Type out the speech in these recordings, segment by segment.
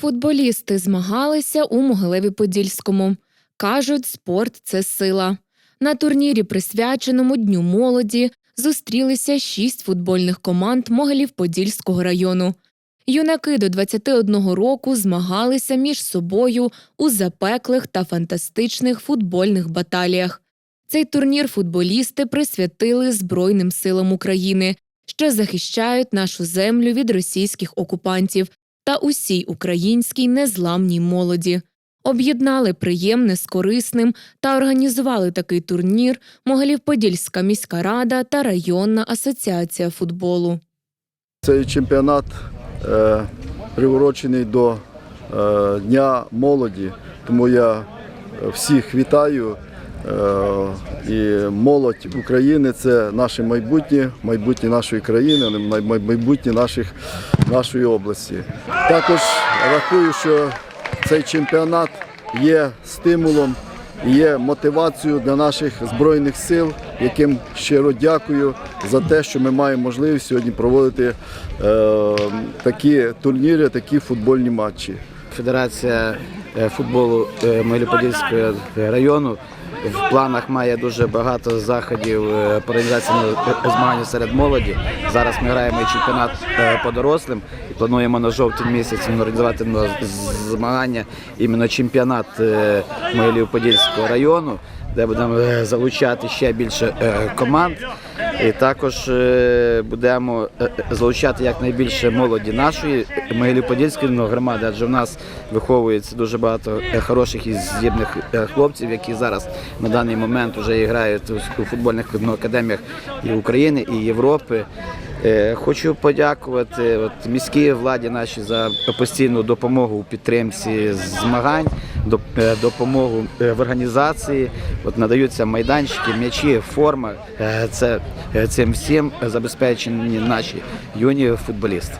Футболісти змагалися у Могилеві-Подільському. Кажуть, спорт це сила. На турнірі, присвяченому Дню молоді, зустрілися шість футбольних команд Могилів-Подільського району. Юнаки до 21 року змагалися між собою у запеклих та фантастичних футбольних баталіях. Цей турнір футболісти присвятили Збройним силам України, що захищають нашу землю від російських окупантів та усій українській незламній молоді. Об'єднали приємне з корисним та організували такий турнір Могилів-Подільська міська рада та районна асоціація футболу. Цей чемпіонат е, приурочений до е, Дня молоді, тому я всіх вітаю. Е, і молодь України це наше майбутнє, майбутнє нашої країни, май- май- майбутнє наших, нашої області. Також рахую, що цей чемпіонат є стимулом є мотивацією для наших збройних сил, яким щиро дякую за те, що ми маємо можливість сьогодні проводити е, такі турніри, такі футбольні матчі. Федерація е, футболу е, Могилів-Подільського району в планах має дуже багато заходів е, по організації змагань серед молоді. Зараз ми граємо чемпіонат е, по дорослим і плануємо на жовтень місяць організувати змагання іменно чемпіонат е, Могилів-Подільського району, де будемо е, залучати ще більше е, команд. І також е, будемо е, залучати якнайбільше молоді нашої Могилів-Подільської громади, адже в нас виховується дуже багато хороших і здібних е, хлопців, які зараз на даний момент вже грають у- футбольних ну, академіях і України, і Європи. Е, Хочу подякувати міській владі нашій за постійну допомогу у підтримці змагань, е, допомогу в організації. От надаються майданчики, м'ячі, форма. Це цим всім забезпечені наші юні футболісти.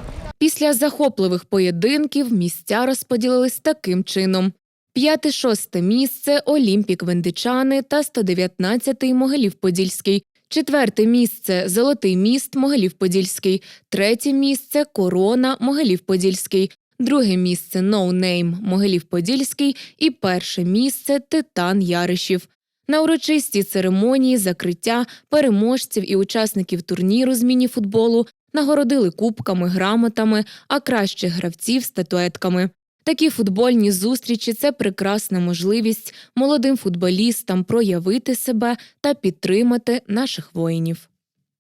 Після захопливих поєдинків місця розподілились таким чином: п'яте-шосте місце Олімпік Вендичани та 119-й Могилів-Подільський. Четверте місце Золотий міст Могилів-Подільський, третє місце Корона Могилів-Подільський, друге місце Ноунейм Могилів-Подільський і перше місце Титан Яришів. На урочистій церемонії закриття переможців і учасників турніру з міні-футболу нагородили кубками, грамотами, а кращих гравців статуетками. Такі футбольні зустрічі це прекрасна можливість молодим футболістам проявити себе та підтримати наших воїнів.